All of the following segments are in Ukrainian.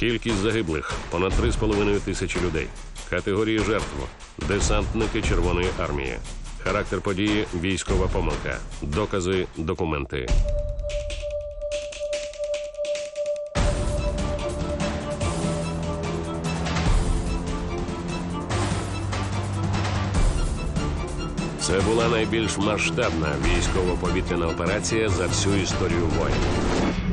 Кількість загиблих понад 3,5 тисячі людей. Категорії жертв десантники Червоної армії. Характер події військова помилка. Докази, документи. Це була найбільш масштабна військово-повітряна операція за всю історію воєн.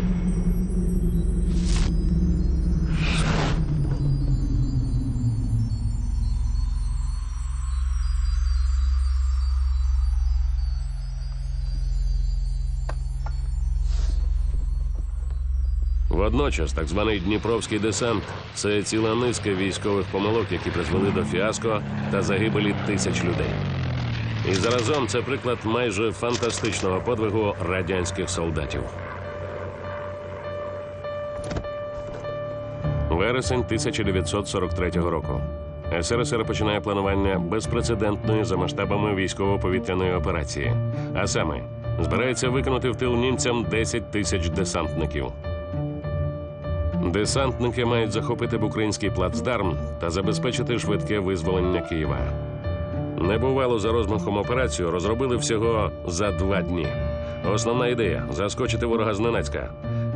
Водночас, так званий Дніпровський десант це ціла низка військових помилок, які призвели до фіаско та загибелі тисяч людей. І заразом це приклад майже фантастичного подвигу радянських солдатів. Вересень 1943 року. СРСР починає планування безпрецедентної за масштабами військово-повітряної операції. А саме, збирається виконати в тил німцям 10 тисяч десантників. Десантники мають захопити б український плацдарм та забезпечити швидке визволення Києва. Небувало за розмахом операцію розробили всього за два дні. Основна ідея заскочити ворога зненацька.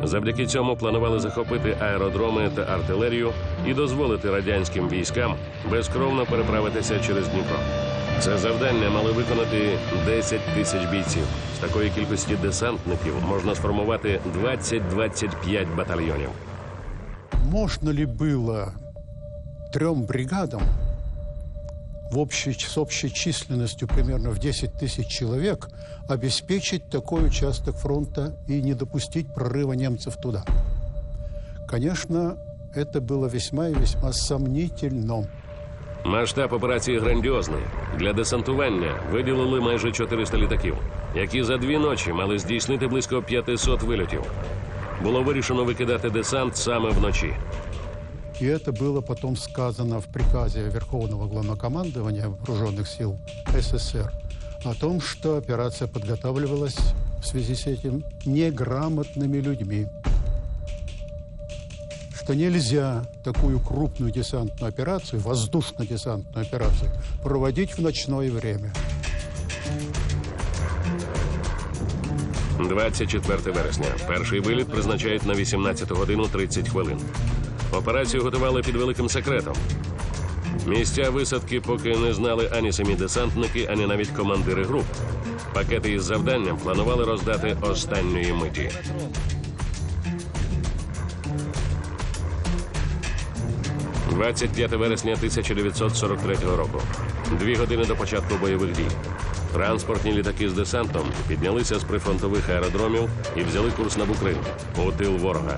Завдяки цьому планували захопити аеродроми та артилерію і дозволити радянським військам безкровно переправитися через Дніпро. Це завдання мали виконати 10 тисяч бійців. З такої кількості десантників можна сформувати 20-25 батальйонів. Можно ли было трем бригадам в общей, с общей численностью примерно в 10 тысяч человек обеспечить такой участок фронта и не допустить прорыва немцев туда? Конечно, это было весьма и весьма сомнительно. Масштаб операції грандіозний. Для десантування виділили майже 400 літаків, які за дві ночі мали здійснити близько 500 вильотів. Було вирішено викидати десант саме вночі. И это было потом сказано в приказе Верховного Главнокомандования Вооруженных сил СССР о том, что операция подготавливалась в связи с этим неграмотными людьми. Что нельзя такую крупную десантную операцию, воздушно-десантную операцию, проводить в ночное время. 24 вересня. Перший виліт призначають на 18 годину 30 хвилин. Операцію готували під великим секретом. Місця висадки поки не знали ані самі десантники, ані навіть командири груп. Пакети із завданням планували роздати останньої миті. – 25 вересня 1943 року. Дві години до початку бойових дій. Транспортні літаки з десантом піднялися з прифронтових аеродромів і взяли курс на Букрин у тил ворога.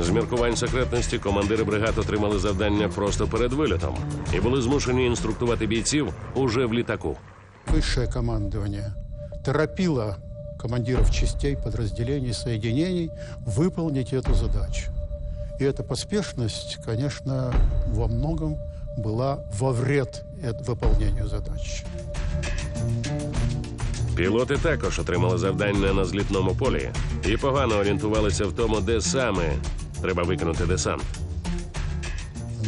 З міркувань секретності командири бригад отримали завдання просто перед вильотом і були змушені інструктувати бійців уже в літаку. Высшее командование торопило командиров частей, подразделений, соединений выполнить эту задачу. И эта поспешность, конечно, во многом была во вред эт- выполнению задачи. Пілоти також отримали завдання на злітному полі і погано орієнтувалися в тому, де саме треба виконати десант.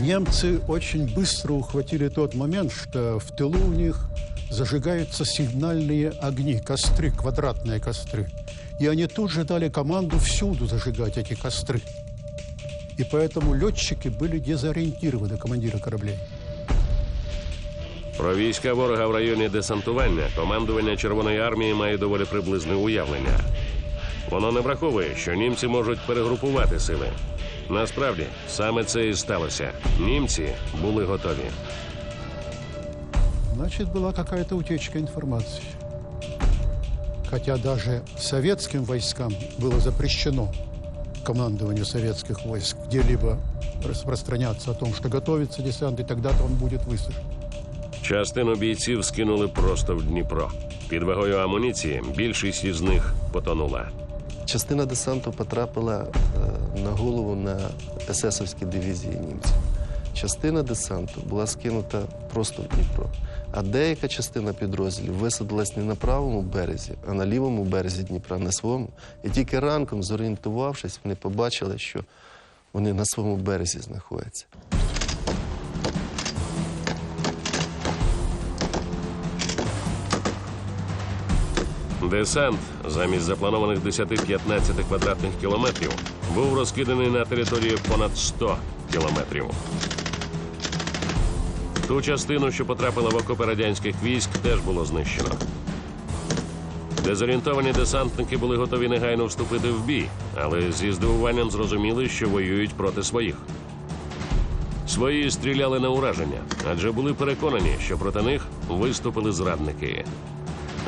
Немцы очень быстро ухватили тот момент, что в тылу у них зажигаются сигнальные огни, костры, квадратные костры. И они тут же дали команду всюду зажигать эти костры. И поэтому летчики были дезориентированы, командиры кораблей. Про війська ворога в районі десантування командування Червоної армії має доволі приблизне уявлення. Воно не враховує, що німці можуть перегрупувати сили. Насправді, саме це і сталося. Німці були готові. Значит, была какая-то утечка информации. Хотя даже советским войскам было запрещено командованию советских войск где-либо распространяться о том, что готовится десант, и тогда-то он будет высажен. Частину бійців скинули просто в Дніпро. Під вагою амуніції більшість із них потонула. Частина десанту потрапила е, на голову на есесовські дивізії німців. Частина десанту була скинута просто в Дніпро. А деяка частина підрозділів висадилась не на правому березі, а на лівому березі Дніпра, на своєму. І тільки ранком, зорієнтувавшись, вони побачили, що Вони на своєму березі знаходяться. Десант замість запланованих 10-15 квадратних кілометрів був розкиданий на території понад 100 кілометрів. Ту частину, що потрапила в окопи радянських військ, теж було знищено. Дезорієнтовані десантники були готові негайно вступити в бій, але зі здивуванням зрозуміли, що воюють проти своїх. Свої стріляли на ураження, адже були переконані, що проти них виступили зрадники.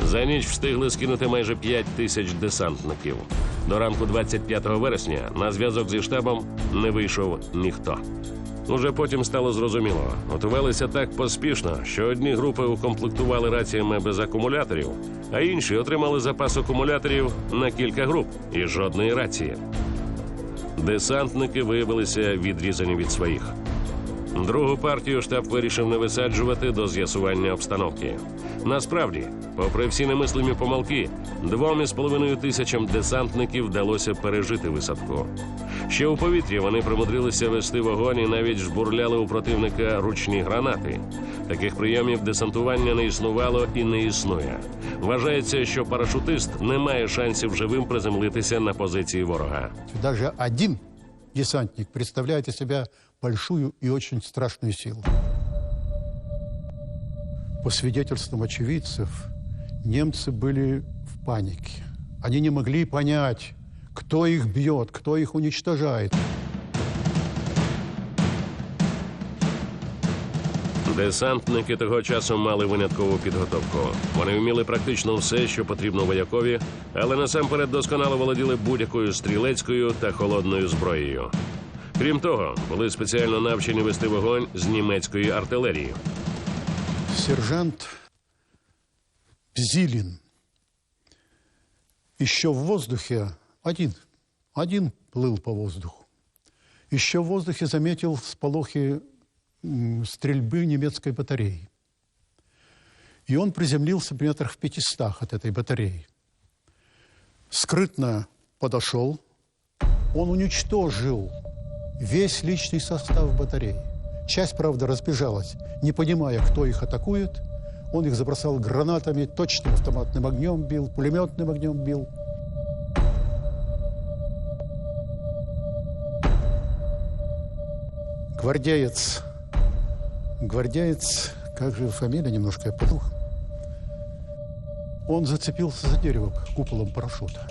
За ніч встигли скинути майже 5 тисяч десантників. До ранку 25 вересня на зв'язок зі штабом не вийшов ніхто. Уже потім стало зрозуміло, готувалися так поспішно, що одні групи укомплектували раціями без акумуляторів, а інші отримали запас акумуляторів на кілька груп і жодної рації. Десантники виявилися відрізані від своїх. Другу партію штаб вирішив не висаджувати до з'ясування обстановки. Насправді, попри всі немислимі помилки, двом із половиною тисячам десантників вдалося пережити висадку. Ще у повітрі вони примудрилися вести вогонь і навіть жбурляли у противника ручні гранати. Таких прийомів десантування не існувало і не існує. Вважається, що парашутист не має шансів живим приземлитися на позиції ворога. Даже один десантник представляет из себя большую и очень страшную силу. По свидетельствам очевидцев, немцы были в панике. Они не могли понять, кто их бьет, кто их уничтожает. Десантники того часу мали виняткову підготовку. Вони вміли практично все, що потрібно воякові, але насамперед досконало володіли будь-якою стрілецькою та холодною зброєю. Крім того, були спеціально навчені вести вогонь з німецької артилерії. Сержант Зилин еще в воздухе, один, один плыл по воздуху. Еще в воздухе заметил сполохи м, стрельбы немецкой батареи. И он приземлился метрах в пятистах от этой батареи. Скрытно подошел, он уничтожил весь личный состав батареи. Часть, правда, разбежалась, не понимая, кто их атакует. Он их забросал гранатами, точным автоматным огнем бил, пулеметным огнем бил. Гвардеец. Гвардеец, как же фамилия немножко, я подух. Он зацепился за дерево куполом парашюта.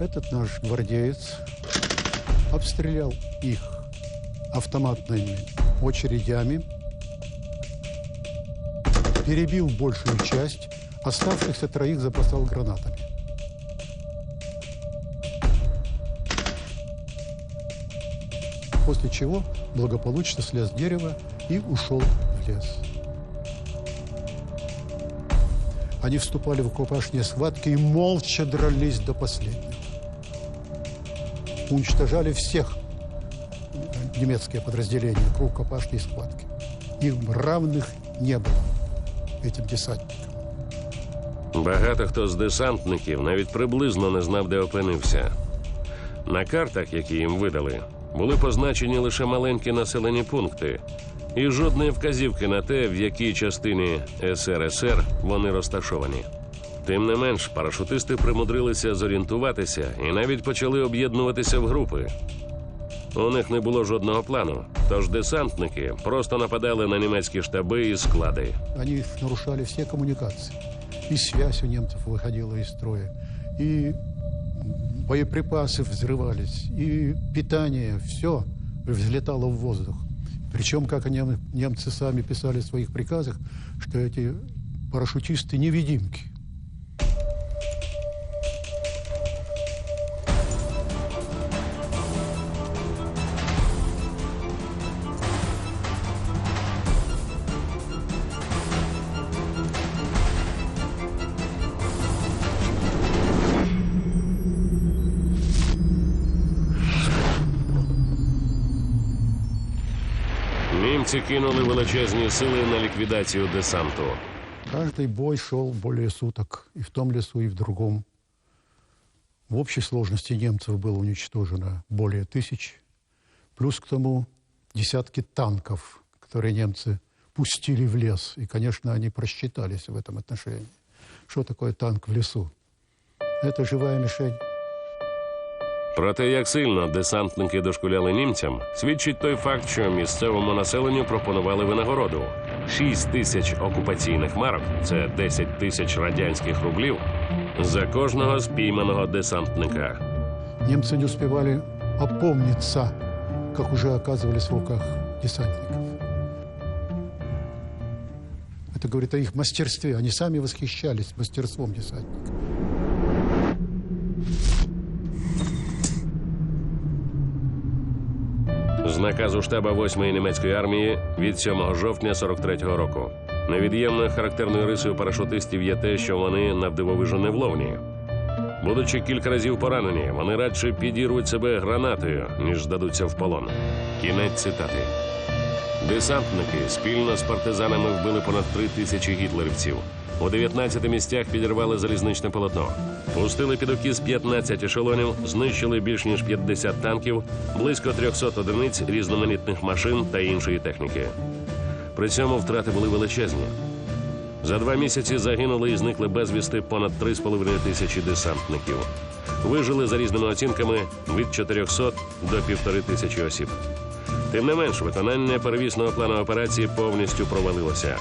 Этот наш гвардеец обстрелял их автоматными очередями, перебил большую часть, оставшихся троих забросал гранатами. После чего благополучно слез с дерева и ушел в лес. Они вступали в рукопашные схватки и молча дрались до последнего. Уничтожали всех немецкие подразделения к рукопашной схватке. Им равных не было, этим десантникам. Багато хто з десантників навіть приблизно не знав, де опинився. На картах, які їм видали, були позначені лише маленькі населені пункти, і жодної вказівки на те, в якій частині СРСР вони розташовані. Тим не менш, парашутисти примудрилися зорієнтуватися і навіть почали об'єднуватися в групи. У них не було жодного плану, тож десантники просто нападали на німецькі штаби і склади. Они нарушали все коммуникации. И связь у немцев выходила из строя, и боеприпасы взрывались, и питание, все взлетало в воздух. Причем, как они, немцы сами писали в своих приказах, что эти парашютисты невидимки. Німці кинули величезні сили на ліквідацію десанту. Каждый бой шел более суток, и в том лесу, и в другом. В общей сложности немцев было уничтожено более тысяч. Плюс к тому десятки танков, которые немцы пустили в лес. И, конечно, они просчитались в этом отношении. Что такое танк в лесу? Это живая мишень. Про те, як сильно десантники дошкуляли німцям, свідчить той факт, що місцевому населенню пропонували винагороду 6 тисяч окупаційних марок, це 10 тисяч радянських рублів, за кожного спійманого десантника. Немцы не успевали опомниться, как уже оказывались в руках десантников. Это говорит о их мастерстве. Они сами восхищались мастерством десантников. Наказу штаба 8-ї німецької армії від 7 жовтня 43-го року. Невід'ємною характерною рисою парашутистів є те, що вони навдивовижу невловні. Будучи кілька разів поранені, вони радше підірвуть себе гранатою, ніж здадуться в полон. Кінець цитати. Десантники спільно з партизанами вбили понад три тисячі гітлерівців. У 19 місцях підірвали залізничне полотно. Пустили під окіс 15 ешелонів, знищили більш ніж 50 танків, близько 300 одиниць різноманітних машин та іншої техніки. При цьому втрати були величезні. За два місяці загинули і зникли безвісти понад 3,5 тисячі десантників. Вижили за різними оцінками від 400 до півтори тисячі осіб. Тим не менш, виконання перевісного плану операції повністю провалилося.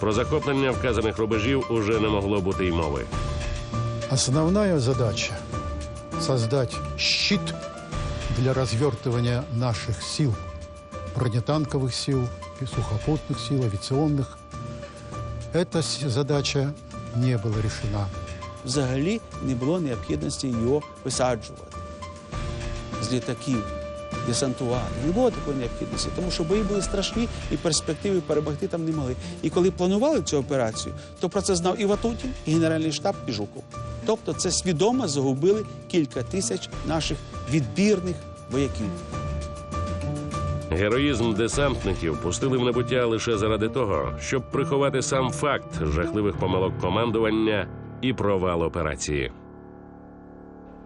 Про захоплення вказаних рубежів уже не могло бути й мови. Основная задача – создать щит для развертывания наших сил, бронетанковых сил, и сухопутных сил, авиационных. Эта с- задача не была решена. взагалі не було необхідності його висаджувати з літаків, десантувати. Не було такої необхідності, тому що бої були страшні і перспективи перемогти там не могли. І коли планували цю операцію, то про це знав і Ватутін, і Генеральний штаб, і Жуков. Тобто це свідомо загубили кілька тисяч наших відбірних вояків. Героїзм десантників пустили в небуття лише заради того, щоб приховати сам факт жахливих помилок командування і провал операції.